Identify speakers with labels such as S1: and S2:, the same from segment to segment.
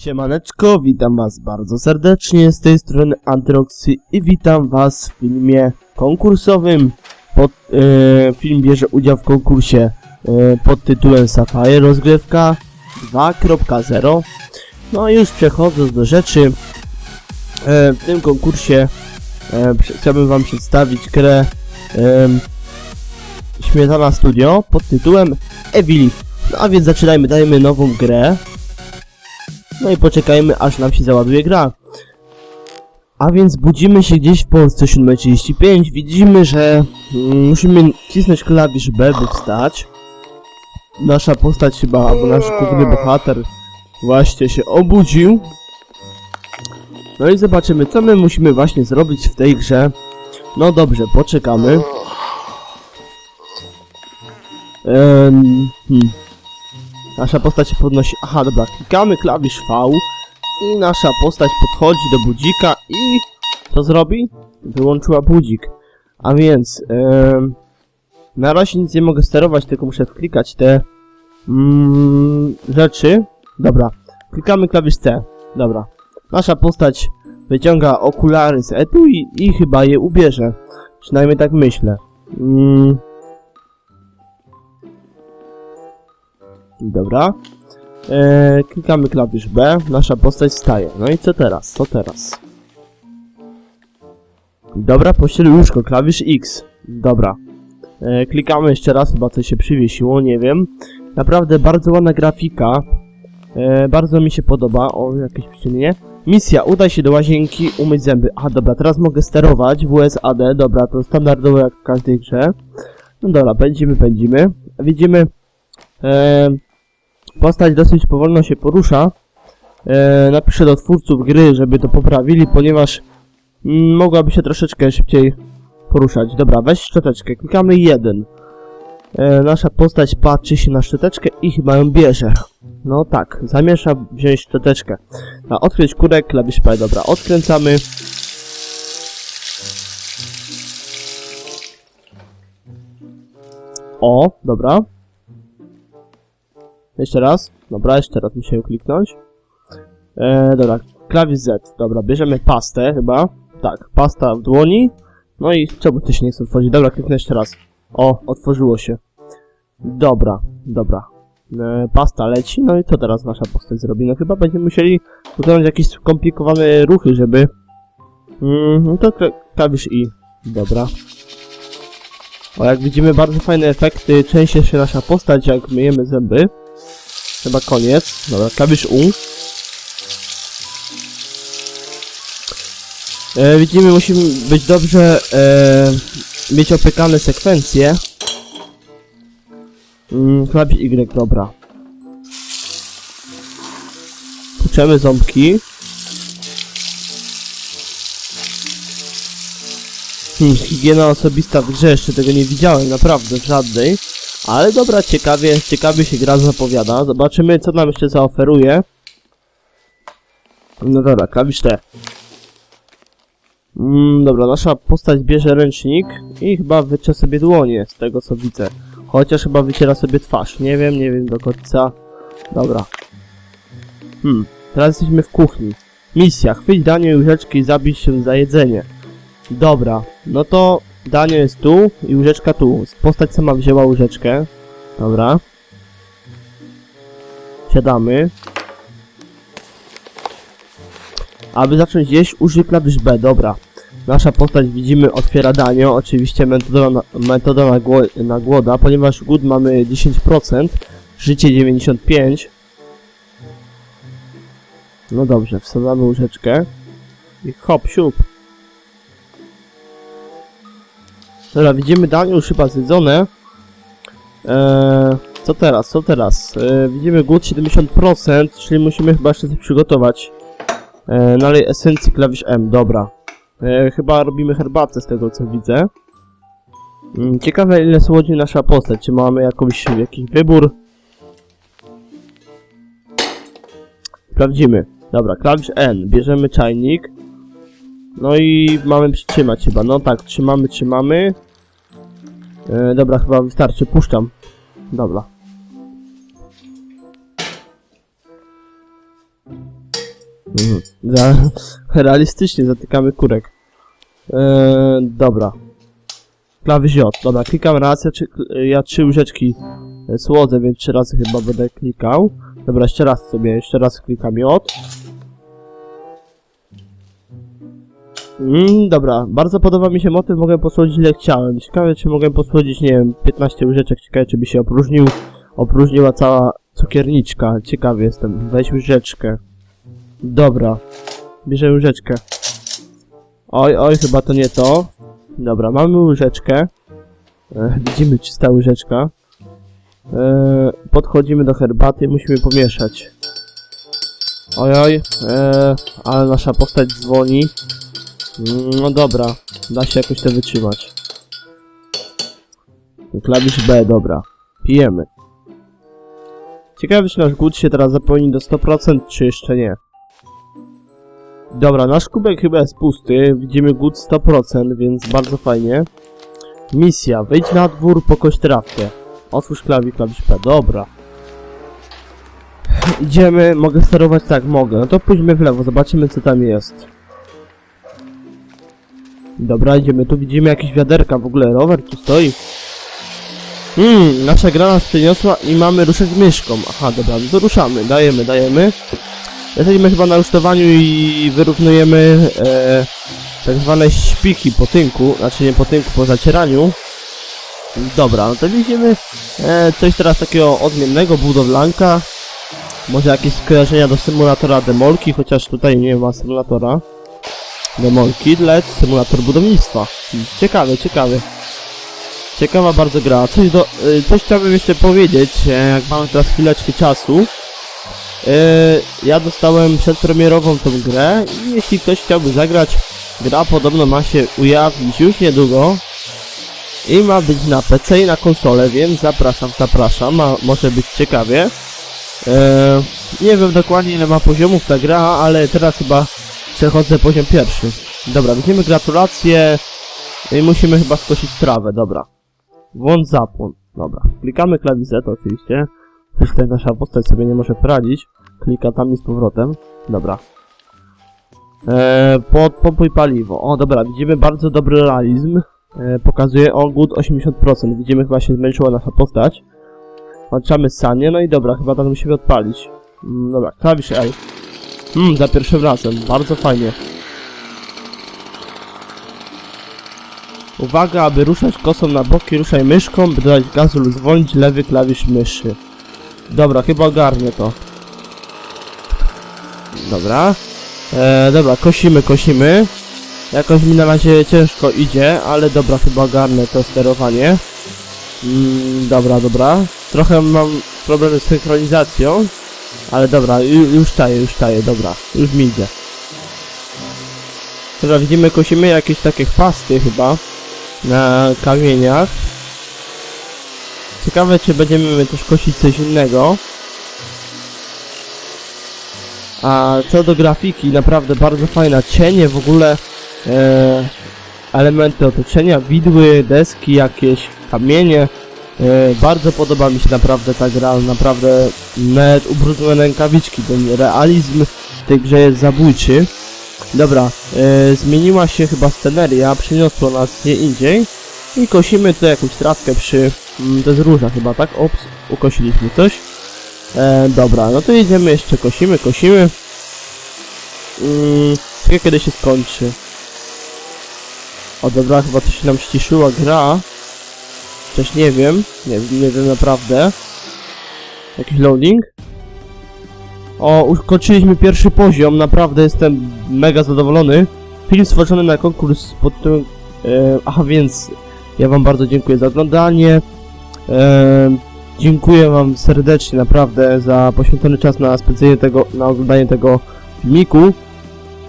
S1: Siemaneczko, witam was bardzo serdecznie, z tej strony Antyroxy i witam was w filmie konkursowym. Pod, e, film bierze udział w konkursie e, pod tytułem Sapphire Rozgrywka 2.0. No i już przechodząc do rzeczy, e, w tym konkursie e, chciałbym wam przedstawić grę e, Śmietana Studio pod tytułem Evilif. No a więc zaczynajmy, dajmy nową grę. No i poczekajmy, aż nam się załaduje gra. A więc budzimy się gdzieś w Polsce 7.35. Widzimy, że mm, musimy cisnąć klawisz B, by wstać. Nasza postać chyba, albo nasz główny bohater właśnie się obudził. No i zobaczymy, co my musimy właśnie zrobić w tej grze. No dobrze, poczekamy. Ehm, hmm. Nasza postać się podnosi. Aha, dobra, klikamy klawisz V i nasza postać podchodzi do budzika i co zrobi? Wyłączyła budzik. A więc em, na razie nic nie mogę sterować, tylko muszę wklikać te mm, rzeczy. Dobra, klikamy klawisz C. Dobra. Nasza postać wyciąga okulary z etui i chyba je ubierze. Przynajmniej tak myślę. Mm. Dobra. Eee, klikamy klawisz B, nasza postać staje. No i co teraz? Co teraz? Dobra, pościel łóżko, klawisz X. Dobra. Eee, klikamy jeszcze raz, chyba coś się przywiesiło, nie wiem. Naprawdę bardzo ładna grafika. Eee, bardzo mi się podoba. O, jakieś przyciemnienie. Misja, udaj się do łazienki, umyć zęby. A, dobra, teraz mogę sterować WSAD. Dobra, to standardowo jak w każdej grze. No dobra, pędzimy, pędzimy. Widzimy... Eee, Postać dosyć powolno się porusza. E, napiszę do twórców gry, żeby to poprawili, ponieważ mm, mogłaby się troszeczkę szybciej poruszać. Dobra, weź szczoteczkę. Klikamy jeden. E, nasza postać patrzy się na szczoteczkę i chyba ją bierze. No tak, zamierza wziąć szczoteczkę. A odkryć kurek, klawisz P. Dobra, odkręcamy. O, dobra. Jeszcze raz. Dobra, jeszcze raz musiałem kliknąć. E, dobra, klawisz Z. Dobra, bierzemy pastę chyba. Tak, pasta w dłoni. No i czemu to się nie chce otworzyć? Dobra, kliknę jeszcze raz. O, otworzyło się. Dobra, dobra. E, pasta leci, no i co teraz nasza postać zrobi? No chyba będziemy musieli wykonać jakieś skomplikowane ruchy, żeby... Mm, no to kla- klawisz I. Dobra. O, jak widzimy, bardzo fajne efekty. Częściej się nasza postać, jak myjemy zęby. Chyba koniec. Dobra, klawisz U. E, widzimy, musimy być dobrze e, mieć opykane sekwencje. Mm, klawisz Y, dobra. Puczemy ząbki. Hmm, higiena osobista w grze, jeszcze tego nie widziałem, naprawdę, w żadnej. Ale dobra, ciekawie, ciekawie się gra zapowiada. Zobaczymy, co nam jeszcze zaoferuje. No dobra, klawisz T. Mm, dobra, nasza postać bierze ręcznik i chyba wytrze sobie dłonie, z tego co widzę. Chociaż chyba wyciera sobie twarz. Nie wiem, nie wiem do końca. Dobra. Hmm, teraz jesteśmy w kuchni. Misja, chwyć danie łyżeczki i zabić się za jedzenie. Dobra, no to danie jest tu i łyżeczka tu. Postać sama wzięła łyżeczkę. Dobra. Siadamy. Aby zacząć jeść, użyj klawisz B, dobra. Nasza postać widzimy otwiera danie, oczywiście metoda na, metoda na, gło, na głoda, ponieważ głód mamy 10%, życie 95%. No dobrze, wsadzamy łyżeczkę. I hop, siup. Dobra, widzimy danie już chyba zjedzone. Eee, co teraz, co teraz? Eee, widzimy głód 70%, czyli musimy chyba jeszcze coś przygotować. Eee, nalej esencji klawisz M, dobra. Eee, chyba robimy herbatę z tego co widzę. Mm, ciekawe ile słodzi nasza postać, czy mamy jakąś, jakiś wybór. Sprawdzimy. Dobra, klawisz N, bierzemy czajnik. No i mamy przytrzymać chyba. No tak, trzymamy, trzymamy. E, dobra, chyba wystarczy. Puszczam. Dobra. Mhm. Za, realistycznie zatykamy kurek. Eee, dobra. Klawisz J. Dobra, klikam raz, ja, trzy, ja trzy łyżeczki e, słodzę, więc trzy razy chyba będę klikał. Dobra, jeszcze raz sobie, jeszcze raz klikam J. Mm, dobra, bardzo podoba mi się motyw, mogę posłodzić ile chciałem. Ciekawe, czy mogę posłodzić, nie wiem, 15 łyżeczek, ciekawe, czy by się opróżnił, opróżniła cała cukierniczka. Ciekawy jestem, weź łyżeczkę. Dobra, bierze łyżeczkę. Oj, oj, chyba to nie to. Dobra, mamy łyżeczkę. E, widzimy czysta łyżeczka. E, podchodzimy do herbaty, musimy pomieszać. Oj, oj, e, ale nasza postać dzwoni. No dobra, da się jakoś to wytrzymać. Klawisz B, dobra. Pijemy. Ciekawe, czy nasz głód się teraz zapełni do 100%, czy jeszcze nie. Dobra, nasz kubek chyba jest pusty. Widzimy głód 100%, więc bardzo fajnie. Misja. Wejdź na dwór, pokoś trawkę. Otwórz klawisz, klawisz P. Dobra. Idziemy, mogę sterować? Tak, mogę. No to pójdźmy w lewo, zobaczymy co tam jest. Dobra, idziemy. Tu widzimy jakieś wiaderka. W ogóle rower tu stoi. Hmm, nasza gra nas przeniosła i mamy ruszać myszką. Aha, dobra, no to ruszamy. Dajemy, dajemy. Jesteśmy chyba na rusztowaniu i wyrównujemy e, tak zwane śpiki po tynku. Znaczy nie po tynku, po zacieraniu. Dobra, no to widzimy e, coś teraz takiego odmiennego, budowlanka. Może jakieś skojarzenia do symulatora demolki, chociaż tutaj nie ma symulatora. Demolki, lecz symulator budownictwa. Ciekawe, ciekawe. Ciekawa bardzo gra. Coś, do, y, coś chciałbym jeszcze powiedzieć, e, jak mamy teraz chwileczkę czasu. E, ja dostałem przedpremierową tą grę i jeśli ktoś chciałby zagrać, gra podobno ma się ujawnić już niedługo. I ma być na PC i na konsolę, więc zapraszam, zapraszam, ma, może być ciekawie. E, nie wiem dokładnie ile ma poziomów ta gra, ale teraz chyba przechodzę poziom pierwszy. Dobra, widzimy gratulacje i musimy chyba skosić trawę, dobra. Włącz zapłon, dobra. Klikamy klawisz Z oczywiście. Coś tutaj nasza postać sobie nie może poradzić. Klika tam i z powrotem. Dobra. Eee, podpompuj paliwo. O, dobra, widzimy bardzo dobry realizm. Eee, pokazuje ogód 80%. Widzimy, chyba się zmęczyła nasza postać. Włączamy sanie, no i dobra, chyba tam musimy odpalić. Mm, dobra, klawisz L. Hmm, za pierwszym razem. Bardzo fajnie. Uwaga, aby ruszać kosą na boki, ruszaj myszką, by dodać gazu lub zwolnić lewy klawisz myszy. Dobra, chyba ogarnię to. Dobra. E, dobra, kosimy, kosimy. Jakoś mi na razie ciężko idzie, ale dobra, chyba ogarnę to sterowanie. Mm, dobra, dobra. Trochę mam problemy z synchronizacją, ale dobra, ju, już czaję, już czaję, dobra, już mi idzie. Dobra, widzimy, kosimy jakieś takie chwasty chyba na kamieniach. Ciekawe, czy będziemy też kosić coś innego. A co do grafiki, naprawdę bardzo fajna. Cienie w ogóle, e, elementy otoczenia, widły, deski jakieś, kamienie. E, bardzo podoba mi się naprawdę ta gra, naprawdę nawet ubrudzone rękawiczki, ten realizm w tej grze jest zabójczy. Dobra, e, zmieniła się chyba sceneria, przeniosło nas gdzie indziej i kosimy tu jakąś trawkę przy... Mm, to jest róża chyba, tak? Ops, ukosiliśmy coś. E, dobra, no to jedziemy jeszcze, kosimy, kosimy. Mm, kiedy się skończy. O dobra, chyba coś nam ściszyła gra. Też nie wiem, nie, nie wiem naprawdę. Jakiś loading? O, ukończyliśmy pierwszy poziom, naprawdę jestem mega zadowolony. Film stworzony na konkurs pod tym... E, aha, więc ja wam bardzo dziękuję za oglądanie. E, dziękuję wam serdecznie naprawdę za poświęcony czas na spędzenie tego, na oglądanie tego filmiku.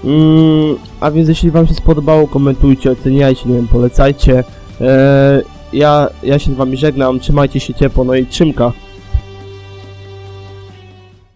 S1: Mm, a więc jeśli wam się spodobało, komentujcie, oceniajcie, nie wiem, polecajcie. E, ja, ja się z wami żegnam, trzymajcie się ciepło, no i trzymka.